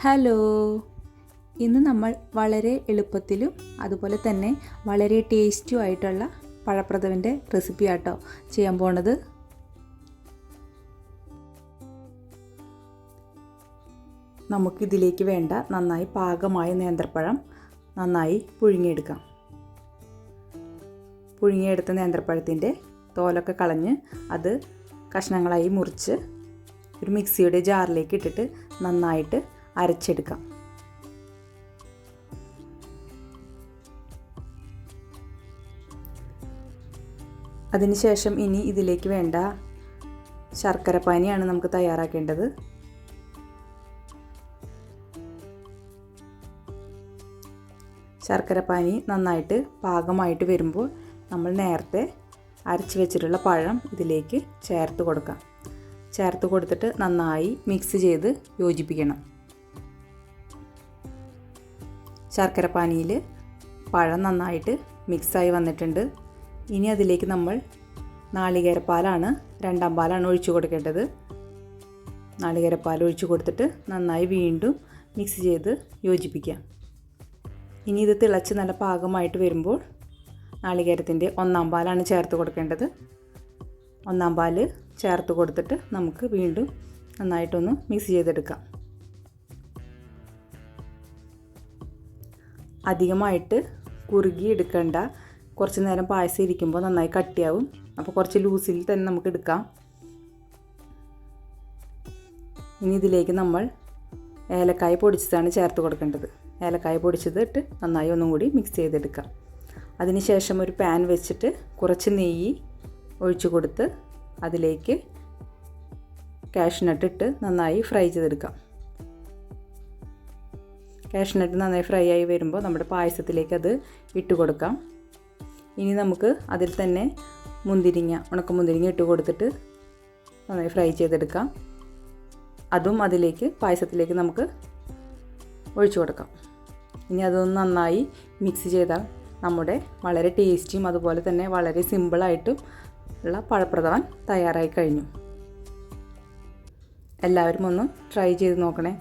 Hello. ഇന്ന് നമ്മൾ വളരെ എളുപ്പത്തിലും അതുപോലെ തന്നെ വളരെ ടേസ്റ്റും ആയിട്ടുള്ള പഴപ്രഥമന്റെ റെസിപ്പി ആട്ടോ ചെയ്യാൻ പോണത്. നമുക്കിതിലേക്ക് വേണ്ട നന്നായി പാകമായ നേന്ത്രപ്പഴം നന്നായി പുഴുങ്ങിയെടുക്കാം. പുഴുങ്ങിയെടുത്ത നേന്ത്രപ്പഴത്തിന്റെ തോലൊക്കെ കളഞ്ഞ് അത് കഷ്ണങ്ങളായി മുറിച്ച് ഒരു മിക്സിയുടെ ജാറിലേക്ക് ഇട്ടിട്ട് നന്നായിട്ട് അരച്ചെടുക്കാം. അതിനുശേഷം ഇനി ഇതിലേക്ക് വേണ്ട ശർക്കര പാനിയാണ് നമുക്ക് തയ്യാറാക്കേണ്ടത്. ശർക്കര ശർക്കരപ്പാനി നന്നായിട്ട് പാകമായിട്ട് വരുമ്പോൾ നമ്മൾ നേരത്തെ അരച്ച് വെച്ചിട്ടുള്ള പഴം ഇതിലേക്ക് ചേർത്ത് കൊടുക്കാം. ചേർത്ത് കൊടുത്തിട്ട് നന്നായി മിക്സ് ചെയ്ത് യോജിപ്പിക്കണം. ശർക്കരപ്പാനിയിൽ പഴം നന്നായിട്ട് മിക്സായി വന്നിട്ടുണ്ട്. ഇനി അതിലേക്ക് നമ്മൾ നാളികേരപ്പാലാണ് രണ്ടാം പാലാണ് ഒഴിച്ചു കൊടുക്കേണ്ടത്. നാളികേരപ്പാൽ ഒഴിച്ചു കൊടുത്തിട്ട് നന്നായി വീണ്ടും മിക്സ് ചെയ്ത് യോജിപ്പിക്കാം ഇനി ഇത് തിളച്ച് നല്ല പാകമായിട്ട് വരുമ്പോൾ നാളികേരത്തിന്റെ ഒന്നാം പാലാണ് ചേർത്ത് കൊടുക്കേണ്ടത്. ഒന്നാം പാൽ ചേർത്ത് കൊടുത്തിട്ട് നമുക്ക് വീണ്ടും നന്നായിട്ടൊന്ന് മിക്സ് ചെയ്തെടുക്കാം. അധികമായിട്ട് കുറുകി എടുക്കേണ്ട കുറച്ച് നേരം പായസം ഇരിക്കുമ്പോൾ നന്നായി കട്ടിയാവും. അപ്പോൾ കുറച്ച് ലൂസിൽ തന്നെ നമുക്ക് എടുക്കാം. ഇനി ഇതിലേക്ക് നമ്മൾ ഏലക്കായ പൊടിച്ചതാണ് ചേർത്ത് കൊടുക്കേണ്ടത്. ഏലക്കായ പൊടിച്ചതിട്ട് നന്നായി ഒന്നും കൂടി മിക്സ് ചെയ്തെടുക്കാം. അതിനുശേഷം ഒരു പാൻ വെച്ചിട്ട് കുറച്ച് നെയ്യ് ഒഴിച്ചു കൊടുത്ത് അതിലേക്ക് കാഷ്നട്ട് ഇട്ട് നന്നായി ഫ്രൈ ചെയ്തെടുക്കാം. കാഷ്നട്ട് നന്നായി ഫ്രൈ ആയി വരുമ്പോൾ നമ്മുടെ പായസത്തിലേക്ക് അത് ഇട്ട് കൊടുക്കാം. ഇനി നമുക്ക് അതിൽ തന്നെ മുന്തിരിങ്ങ ഉണക്ക മുന്തിരിങ്ങ ഇട്ട് കൊടുത്തിട്ട് നന്നായി ഫ്രൈ ചെയ്തെടുക്കാം. അതും അതിലേക്ക് പായസത്തിലേക്ക് നമുക്ക് ഒഴിച്ചു കൊടുക്കാം. ഇനി അതൊന്ന് നന്നായി മിക്സ് ചെയ്താൽ നമ്മുടെ വളരെ ടേസ്റ്റിയും അതുപോലെ തന്നെ വളരെ സിമ്പിളായിട്ടും ഉള്ള പഴപ്രഥമൻ തയ്യാറായി കഴിഞ്ഞു. എല്ലാവരും ഒന്ന് ട്രൈ ചെയ്ത് നോക്കണേ.